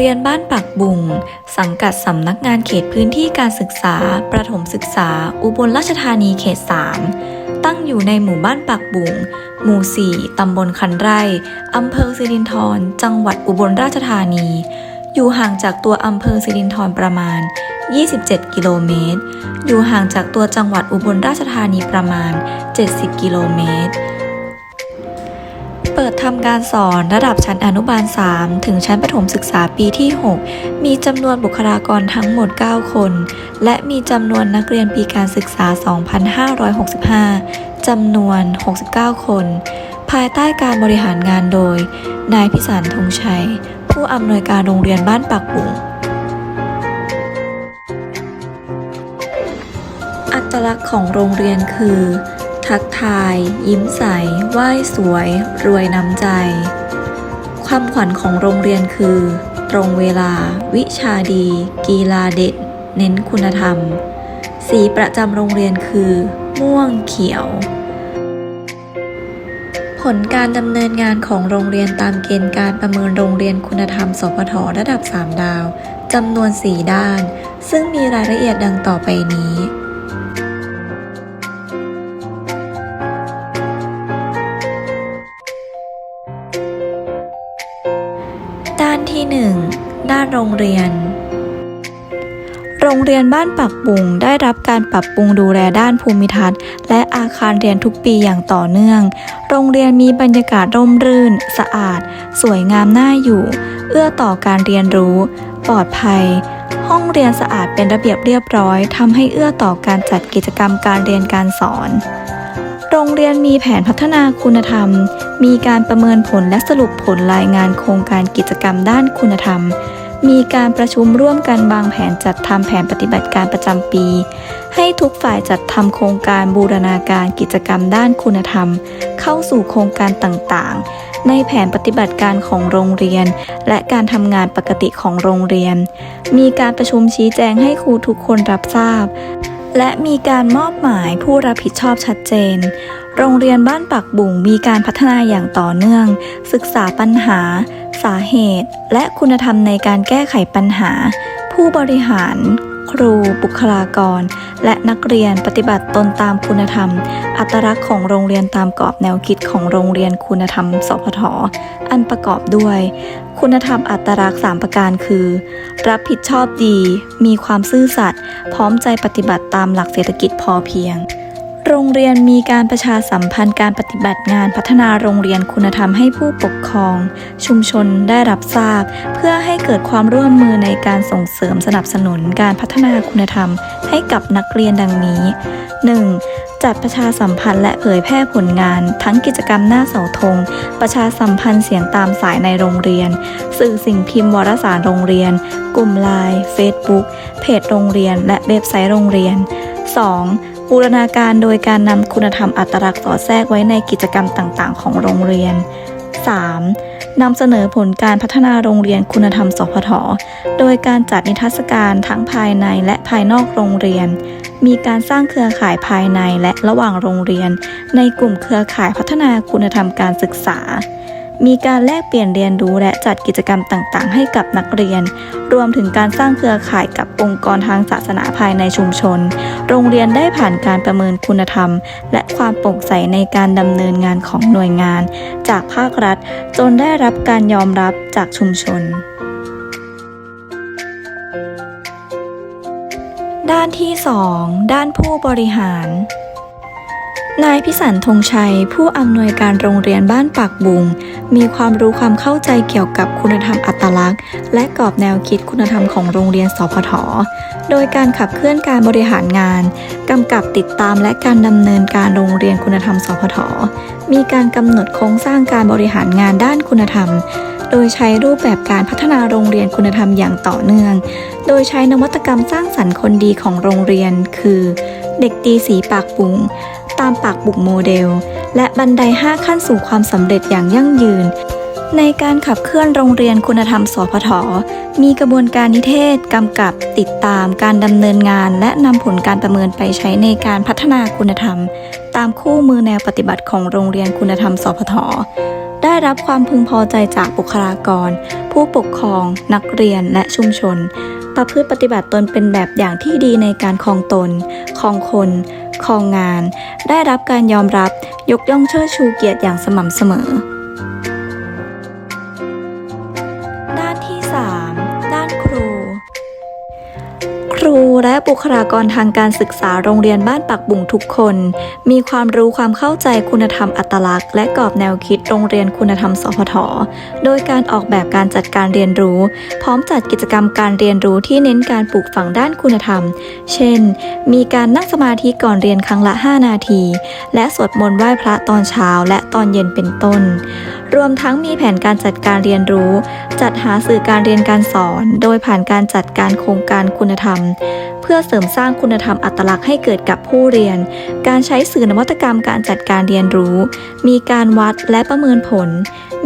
เรียนบ้านปักบุง สังกัดสำนักงานเขตพื้นที่การศึกษา ประถมศึกษา อุบลราชธานีเขต 3 ตั้งอยู่ในหมู่บ้านปักบุง หมู่ 4 ตำบลคันไร่ อำเภอสิรินธร จังหวัดอุบลราชธานี อยู่ห่างจากตัวอำเภอสิรินธรประมาณ 27 กิโลเมตร อยู่ห่างจากตัวจังหวัดอุบลราชธานีประมาณ 70 กิโลเมตร เปิดทำการสอนระดับชั้นอนุบาล 3 ถึงชั้นประถมศึกษาปีที่ 6 มีจำนวนบุคลากรทั้งหมด 9 คน และมีจำนวนนักเรียนปีการศึกษา 2565 จำนวน 69 คน ภายใต้การบริหารงานโดย นายพิสารธงชัย ผู้อำนวยการโรงเรียนบ้านปักบุงอัตลักษณ์ของโรงเรียนคือ ทักทาย ยิ้มใส ไหว้สวย รวยน้ำใจ ความขวัญของโรงเรียนคือ ตรงเวลา วิชาดี กีฬาเด็ดเน้นคุณธรรม สีประจำโรงเรียนคือ ม่วงเขียว ผลการดำเนินงานของโรงเรียนตามเกณฑ์การประเมินโรงเรียนคุณธรรม สพทระดับ 3 ดาวจำนวน 4 ด้าน ซึ่งมีรายละเอียดดังต่อไปนี้ โรงเรียน โรงเรียนบ้านปักบุงได้รับการปรับปรุงดูแลด้านภูมิทัศน์ และอาคารเรียนทุกปีอย่างต่อเนื่อง โรงเรียนมีบรรยากาศร่มรื่น สะอาด สวยงามน่าอยู่ เอื้อต่อการเรียนรู้ ปลอดภัย ห้องเรียนสะอาดเป็นระเบียบเรียบร้อยทำให้เอื้อต่อการจัดกิจกรรมการเรียนการสอนโรงเรียนมีแผนพัฒนาคุณธรรม มีการประเมินผลและสรุปผลรายงานโครงการกิจกรรมด้านคุณธรรม มีการประชุมร่วมกันวางแผนจัดทำแผนปฏิบัติการประจำปี ให้ทุกฝ่ายจัดทำโครงการบูรณาการกิจกรรมด้านคุณธรรม เข้าสู่โครงการต่างๆ ในแผนปฏิบัติการของโรงเรียน และการทำงานปกติของโรงเรียน มีการประชุมชี้แจงให้ครูทุกคนรับทราบ และมีการมอบหมายผู้รับผิดชอบชัดเจนโรงเรียนบ้านปักบุ่งมีการพัฒนาอย่างต่อเนื่อง ศึกษาปัญหา สาเหตุ และคุณธรรมในการแก้ไขปัญหา ผู้บริหาร ครู บุคลากร และนักเรียนปฏิบัติตนตามคุณธรรม อัตลักษณ์ของโรงเรียนตามกรอบแนวคิดของโรงเรียนคุณธรรม สพทอันประกอบด้วย คุณธรรมอัตลักษณ์ 3 ประการคือ รับผิดชอบดี มีความซื่อสัตย์พร้อมใจปฏิบัติตามหลักเศรษฐกิจพอเพียง โรงเรียนมีการประชาสัมพันธ์การปฏิบัติงานพัฒนาโรงเรียนคุณธรรมให้ผู้ปกครอง ชุมชนได้รับทราบ เพื่อให้เกิดความร่วมมือในการส่งเสริมสนับสนุนการพัฒนาคุณธรรม ให้กับนักเรียนดังนี้ 1. จัดประชาสัมพันธ์และเผยแพร่ผลงาน ทั้งกิจกรรมหน้าเสาธง ประชาสัมพันธ์เสียงตามสายในโรงเรียน สื่อสิ่งพิมพ์วารสารโรงเรียน กลุ่มไลน์เฟซบุ๊กเพจโรงเรียน และเว็บไซต์โรงเรียน 2. บูรณาการโดยการนำคุณธรรมอัตลักษณ์สอดแทรกไว้ในกิจกรรมต่างๆ ของโรงเรียน 3. นำเสนอผลการพัฒนาโรงเรียนคุณธรรมสพทโดยการจัดนิทรรศการทั้งภายในและภายนอกโรงเรียน มีการสร้างเครือข่ายภายในและระหว่างโรงเรียน ในกลุ่มเครือข่ายพัฒนาคุณธรรมการศึกษา มีการแลกเปลี่ยนเรียนรู้และจัดกิจกรรมต่างๆ ให้กับนักเรียน รวมถึงการสร้างเครือข่ายกับองค์กรทางศาสนาภายในชุมชน โรงเรียนได้ผ่านการประเมินคุณธรรม และความโปร่งใสในการดำเนินงานของหน่วยงาน จากภาครัฐ จนได้รับการยอมรับจากชุมชนด้านที่ 2 ด้านผู้บริหาร นายพิสันธงชัย ผู้อำนวยการโรงเรียนบ้านปากบุง มีความรู้ความเข้าใจเกี่ยวกับคุณธรรมอัตลักษณ์ และกรอบแนวคิดคุณธรรมของโรงเรียนสพทโดยการขับเคลื่อนการบริหารงาน กำกับติดตามและการดำเนินการโรงเรียนคุณธรรมสพทมีการกำหนดโครงสร้างการบริหารงานด้านคุณธรรม โดยใช้รูปแบบการพัฒนาโรงเรียนคุณธรรมอย่างต่อเนื่อง โดยใช้นวัตกรรมสร้างสรรค์คนดีของโรงเรียน คือ เด็กดีสีปากบุง ตามปากบุกโมเดล และบันได 5 ขั้นสู่ความสำเร็จอย่างยั่งยืน ในการขับเคลื่อนโรงเรียนคุณธรรมสพทมีกระบวนการนิเทศกำกับติดตามการดำเนินงาน และนำผลการประเมินไปใช้ในการพัฒนาคุณธรรม ตามคู่มือแนวปฏิบัติของโรงเรียนคุณธรรมสพทได้รับความพึงพอใจจากบุคลากร ผู้ปกครอง นักเรียนและชุมชน ประพฤติปฏิบัติตนเป็นแบบอย่างที่ดีในการครองตน ครองคน ครองงาน ได้รับการยอมรับ ยกย่องเชิดชูเกียรติอย่างสม่ำเสมอ และบุคลากรทางการศึกษาโรงเรียนบ้านปักบุ่งทุกคน มีความรู้ความเข้าใจคุณธรรมอัตลักษณ์และกรอบแนวคิดโรงเรียนคุณธรรมสพทโดยการออกแบบการจัดการเรียนรู้ พร้อมจัดกิจกรรมการเรียนรู้ที่เน้นการปลูกฝังด้านคุณธรรม เช่น มีการนั่งสมาธิก่อนเรียนครั้งละ 5 นาที และสวดมนต์ไหว้พระตอนเช้าและตอนเย็นเป็นต้น รวมทั้งมีแผนการจัดการเรียนรู้ จัดหาสื่อการเรียนการสอน โดยผ่านการจัดการโครงการคุณธรรม พื่อเสริมสร้างคุณธรรมอัตลักษณ์ให้เกิดกับผู้เรียน การใช้สื่อนวัตกรรมการจัดการเรียนรู้ มีการวัดและประเมินผล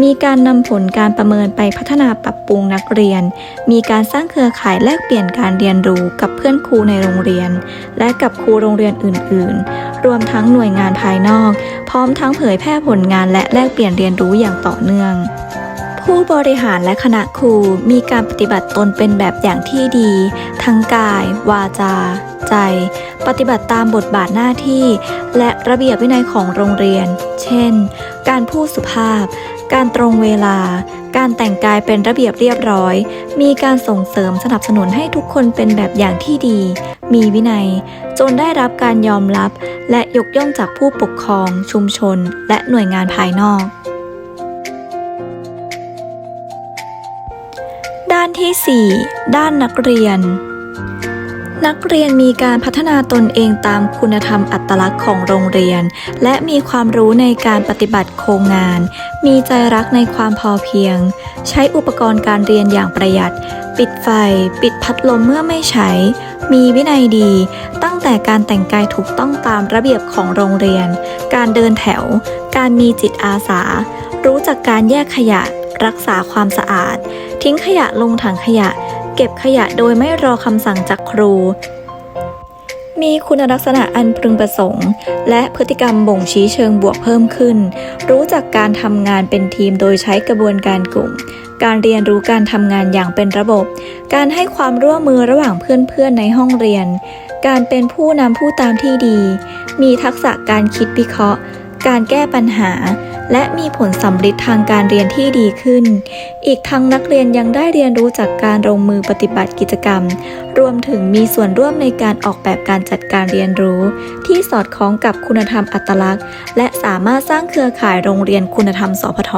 มีการนำผลการประเมินไปพัฒนาปรับปรุงนักเรียน มีการสร้างเครือข่ายแลกเปลี่ยนการเรียนรู้กับเพื่อนครูในโรงเรียน และกับครูโรงเรียนอื่น ๆ รวมทั้งหน่วยงานภายนอก พร้อมทั้งเผยแพร่ผลงานและแลกเปลี่ยนเรียนรู้อย่างต่อเนื่อง ผู้บริหารและคณะครูมีการปฏิบัติตนเป็นแบบอย่างที่ดี ทั้งกาย วาจา ใจ ปฏิบัติตามบทบาทหน้าที่ และระเบียบวินัยของโรงเรียน เช่น การพูดสุภาพ การตรงเวลา การแต่งกายเป็นระเบียบเรียบร้อย มีการส่งเสริมสนับสนุนให้ทุกคนเป็นแบบอย่างที่ดี มีวินัย จนได้รับการยอมรับ และยกย่องจากผู้ปกครอง ชุมชน และหน่วยงานภายนอก ที่ 4 ด้านนักเรียน นักเรียนมีการพัฒนาตนเองตามคุณธรรมอัตลักษณ์ของโรงเรียน และมีความรู้ในการปฏิบัติโครงงาน มีใจรักในความพอเพียง ใช้อุปกรณ์การเรียนอย่างประหยัด ปิดไฟ ปิดพัดลมเมื่อไม่ใช้ มีวินัยดี ตั้งแต่การแต่งกายถูกต้องตามระเบียบของโรงเรียน การเดินแถว การมีจิตอาสา รู้จักการแยกขยะ รักษาความสะอาด ทิ้งขยะลงถังขยะ เก็บขยะโดยไม่รอคำสั่งจากครู มีคุณลักษณะอันพึงประสงค์ และพฤติกรรมบ่งชี้เชิงบวกเพิ่มขึ้น รู้จักการทำงานเป็นทีมโดยใช้กระบวนการกลุ่ม การเรียนรู้การทำงานอย่างเป็นระบบ การให้ความร่วมมือระหว่างเพื่อนๆในห้องเรียน การเป็นผู้นำผู้ตามที่ดี มีทักษะการคิดวิเคราะห์ การแก้ปัญหา และมีผลสำลิดทางการเรียนที่ดีขึ้น อีกทั้งนักเรียนยังได้เรียนรู้จากการลงมือปฏิบัติกิจกรรม รวมถึงมีส่วนร่วมในการออกแบบการจัดการเรียนรู้ ที่สอดคล้องกับคุณธรรมอัตลักษณ์ และสามารถสร้างเครือข่ายโรงเรียนคุณธรรมสพท